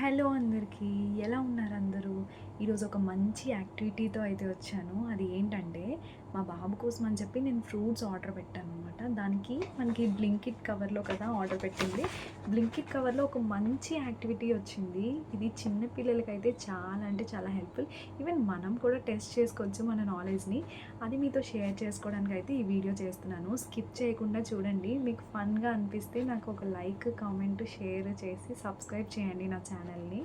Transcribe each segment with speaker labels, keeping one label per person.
Speaker 1: Hello అందరికీ ఎలా ఉన్నారు అందరూ? ఈరోజు ఒక మంచి యాక్టివిటీతో అయితే వచ్చాను. అది ఏంటంటే మా బాబు కోసం అని చెప్పి నేను ఫ్రూట్స్ ఆర్డర్ పెట్టాను అనమాట దానికి మనకి బ్లింకిట్ కవర్లో కదా ఆర్డర్ పెట్టింది. బ్లింకిట్ కవర్లో ఒక మంచి యాక్టివిటీ వచ్చింది. ఇది చిన్న పిల్లలకైతే చాలా అంటే చాలా హెల్ప్ఫుల్. ఈవెన్ మనం కూడా టెస్ట్ చేసుకోవచ్చు మన నాలెడ్జ్ని. అది మీతో షేర్ చేసుకోవడానికి అయితే ఈ వీడియో చేస్తున్నాను. స్కిప్ చేయకుండా చూడండి. మీకు ఫన్గా అనిపిస్తే నాకు ఒక లైక్ కామెంట్ షేర్ చేసి సబ్స్క్రైబ్ చేయండి నా ఛానల్ని.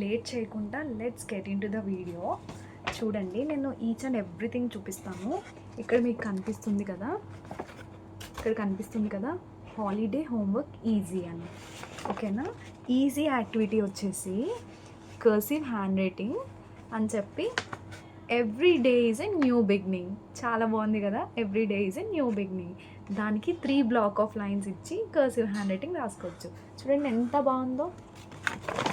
Speaker 1: లేట్ చేయకుండా let's get in to the. చూడండి నేను ఈచ్ అండ్ ఎవ్రీథింగ్ చూపిస్తాను. ఇక్కడ మీకు కనిపిస్తుంది కదా? ఇక్కడ కనిపిస్తుంది కదా? హాలిడే హోంవర్క్ ఈజీ అని. ఓకేనా ఈజీ యాక్టివిటీ వచ్చేసి కర్సివ్ హ్యాండ్ రైటింగ్ అని చెప్పి every day is a new beginning చాలా బాగుంది కదా? Every day is a new beginning దానికి త్రీ బ్లాక్ ఆఫ్ లైన్స్ ఇచ్చి కర్సివ్ హ్యాండ్ రైటింగ్ రాసుకోవచ్చు. చూడండి ఎంత బాగుందో.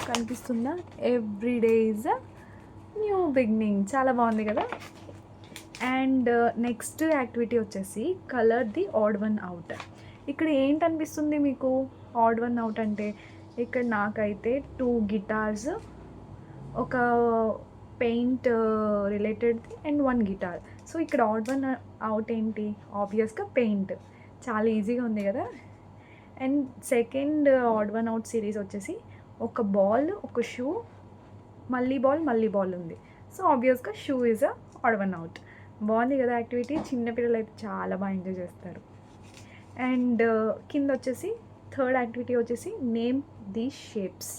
Speaker 1: కనిపిస్తుందా? Every day is a new beginning చాలా బాగుంది కదా? అండ్ నెక్స్ట్ యాక్టివిటీ వచ్చేసి colour the odd one out ఇక్కడ ఏంటి అనిపిస్తుంది మీకు ఆడ్ వన్ అవుట్ అంటే? ఇక్కడ నాకైతే టూ గిటార్స్ ఒక paint related and one guitar so ఇక్కడ ఆడ్ వన్ అవుట్ ఏంటి? ఆబ్వియస్గా పెయింట్ చాలా ఈజీగా ఉంది కదా? And second odd one out series వచ్చేసి ఒక బాల్ ఒక షూ మళ్ళీ బాల్ మళ్ళీ బాల్ ఉంది. సో ఆబ్వియస్గా shoe is a one out బాగుంది కదా యాక్టివిటీ చిన్నపిల్లలు అయితే చాలా బాగా ఎంజాయ్ చేస్తారు. అండ్ uh, కింద వచ్చేసి థర్డ్ యాక్టివిటీ వచ్చేసి నేమ్ ది షేప్స్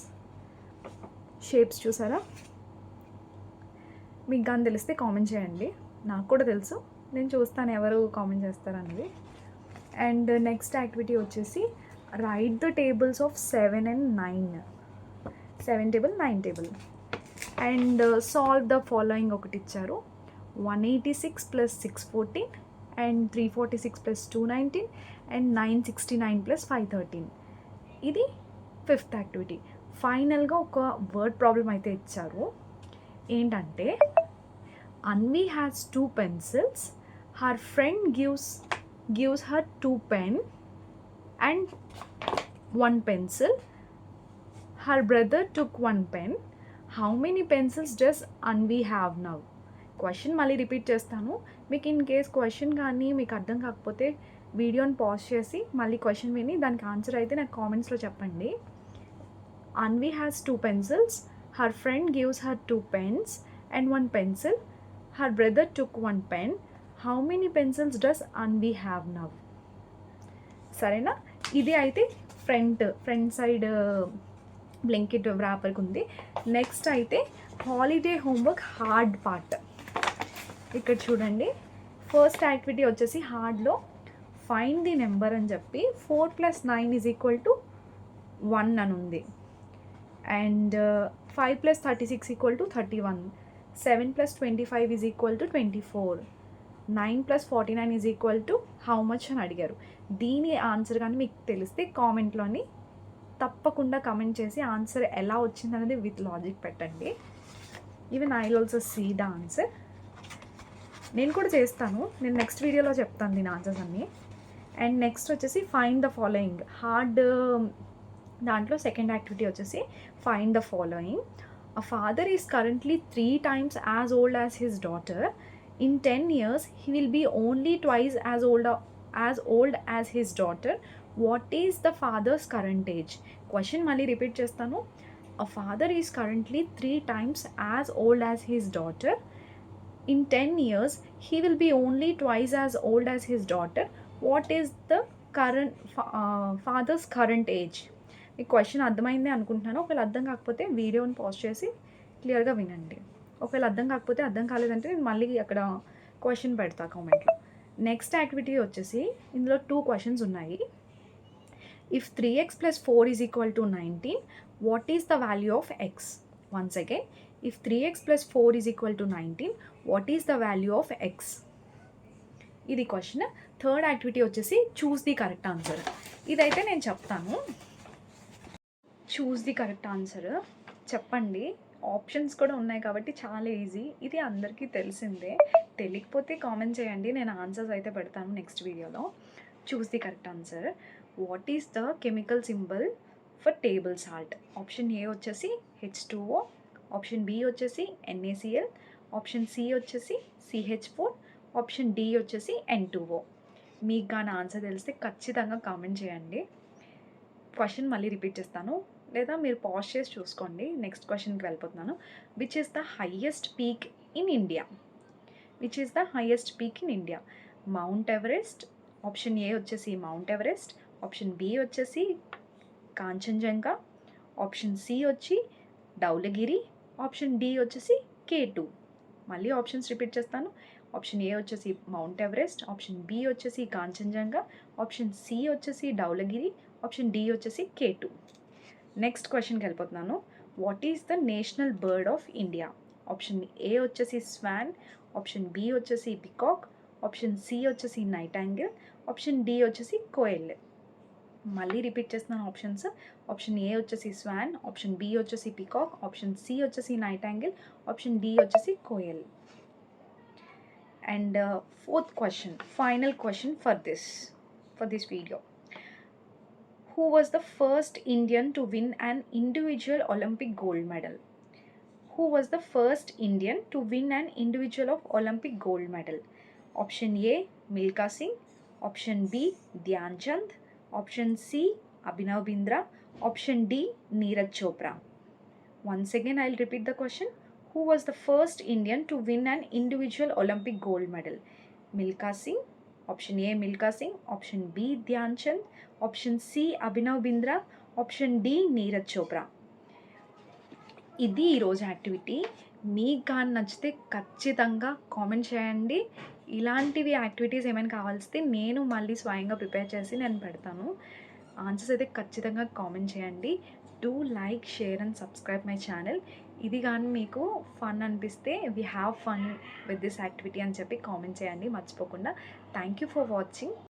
Speaker 1: షేప్స్ చూసారా? మీకు కానీ తెలిస్తే కామెంట్ చేయండి. నాకు కూడా తెలుసు. నేను చూస్తాను ఎవరు కామెంట్ చేస్తారనేది అండ్ నెక్స్ట్ యాక్టివిటీ వచ్చేసి write the tables of seven and nine seven table nine table and solve the following ఒకటి ఇచ్చారు. One eighty six plus six fourteen and three forty six plus two nineteen and nine sixty nine plus five thirteen. ఇది fifth activity. ఫైనల్గా ఒక word problem అయితే ఇచ్చారు. ఏంటంటే Anvi has two pencils her friend gives gives her two pen and one pencil her brother took one pen how many pencils does Anvi have now question మళ్ళీ repeat చేస్తాను. మీకు in case question కానీ మీకు అర్థం కాకపోతే వీడియోని pause చేసి మళ్ళీ క్వశ్చన్ విని దానికి ఆన్సర్ అయితే నాకు కామెంట్స్లో చెప్పండి. Anvi has two pencils her friend gives her two pens and one pencil her brother took one pen how many pencils does Anvi have now సరేనా? ఇది అయితే ఫ్రంట్ ఫ్రంట్ సైడ్ బ్లింకెట్ వ్రాపర్కి ఉంది. నెక్స్ట్ అయితే హాలిడే హోంవర్క్ హార్డ్ పార్ట్. ఇక్కడ చూడండి. First activity వచ్చేసి హార్డ్లో fine the number అని చెప్పి four plus nine is equal to one అని ఉంది. And uh, five plus thirty six equal to thirty one. Seven plus twenty five is equal to twenty four. Nine plus forty nine is equal to how much అని అడిగారు. దీని answer కానీ మీకు తెలిస్తే కామెంట్లోని తప్పకుండా comment చేసి ఆన్సర్ ఎలా వచ్చింది అనేది విత్ లాజిక్ పెట్టండి. Even I also see the answer నేను కూడా చేస్తాను. నేను నెక్స్ట్ వీడియోలో చెప్తాను దీని ఆన్సర్స్ అన్నీ. అండ్ నెక్స్ట్ వచ్చేసి ఫైండ్ ద ఫాలోయింగ్ హార్డ్ దాంట్లో సెకండ్ యాక్టివిటీ వచ్చేసి find the following a father is currently three times as old as his daughter in ten years he will be only twice as old as old as his daughter what is the father's current age question మళ్ళీ repeat చేస్తాను. A father is currently three times as old as his daughter in ten years he will be only twice as old as his daughter what is the current father's current age ఈ question అర్థమైంది అనుకుంటున్నాను. ఒకవేళ అర్థం కాకపోతే వీడియోని pause చేసి క్లియర్గా వినండి. ఒకవేళ అర్థం కాకపోతే అర్థం కాలేదంటే నేను మళ్ళీ అక్కడ క్వశ్చన్ పెడతా కామెంట్లో నెక్స్ట్ యాక్టివిటీ వచ్చేసి ఇందులో టూ క్వశ్చన్స్ ఉన్నాయి. If three x plus four is equal to nineteen what is the value of x once again if three x plus four is equal to nineteen what is the value of x ఇది question third activity వచ్చేసి choose the correct answer ఇదైతే నేను చెప్తాను. Choose the correct answer చెప్పండి. Options కూడా ఉన్నాయి కాబట్టి చాలా ఈజీ ఇది అందరికీ తెలిసిందే. తెలియకపోతే కామెంట్ చేయండి. నేను ఆన్సర్స్ అయితే పెడతాను నెక్స్ట్ వీడియోలో choose the correct answer what is the chemical symbol for table salt option A వచ్చేసి H two O option B వచ్చేసి N A C L option C వచ్చేసి C H four option D వచ్చేసి N two O మీకు కానీ answer తెలిస్తే ఖచ్చితంగా comment చేయండి. Question మళ్ళీ రిపీట్ చేస్తాను. లేదా మీరు పాజ్ చేసి చూసుకోండి. నెక్స్ట్ క్వశ్చన్కి వెళ్ళిపోతున్నాను. Which is the highest peak in India which is the highest peak in India Mount Everest option A వచ్చేసి మౌంట్ ఎవరెస్ట్ ఆప్షన్ బి వచ్చేసి కాంచన్జంగా ఆప్షన్ సి వచ్చి డౌలగిరి ఆప్షన్ డి వచ్చేసి కే టూ మళ్ళీ ఆప్షన్స్ రిపీట్ చేస్తాను. Option A వచ్చేసి Mount Everest option B వచ్చేసి Kanchenjunga option C వచ్చేసి డౌలగిరి option D వచ్చేసి కే టూ నెక్స్ట్ క్వశ్చన్కి వెళ్ళిపోతున్నాను. What is the national bird of India option A వచ్చేసి స్వాన్ ఆప్షన్ బి వచ్చేసి పికాక్ ఆప్షన్ సి వచ్చేసి నైట్ యాంగిల్ ఆప్షన్ డి వచ్చేసి కోయల్ మళ్ళీ రిపీట్ చేస్తున్నాను ఆప్షన్స్ ఆప్షన్ ఏ వచ్చేసి స్వాన్ ఆప్షన్ బి వచ్చేసి పికాక్ ఆప్షన్ సి వచ్చేసి నైట్ యాంగిల్ ఆప్షన్ డి వచ్చేసి koel and fourth question final question for this for this video who was the first Indian to win an individual Olympic gold medal? Who was the first Indian to win an individual of Olympic gold medal? Option A Milka Singh, option B Dhyan Chand option C Abhinav Bindra option D Neeraj Chopra. Once again I repeat the question who was the first Indian to win an individual Olympic gold medal Milkha Singh option A Milkha Singh option B Dhyan Chand option C Abhinav Bindra option D Neeraj Chopra ఇది ఈరోజు activity. మీకు కానీ నచ్చితే ఖచ్చితంగా comment చేయండి. ఇలాంటివి activities ఏమైనా కావాల్సితే నేను మళ్ళీ స్వయంగా ప్రిపేర్ చేసి నేను పెడతాను. ఆన్సర్స్ అయితే ఖచ్చితంగా కామెంట్ చేయండి. Do like share and subscribe my channel ఇది కానీ మీకు ఫన్ అనిపిస్తే we have fun with this activity అని చెప్పి కామెంట్ చేయండి. మర్చిపోకుండా. Thank you for watching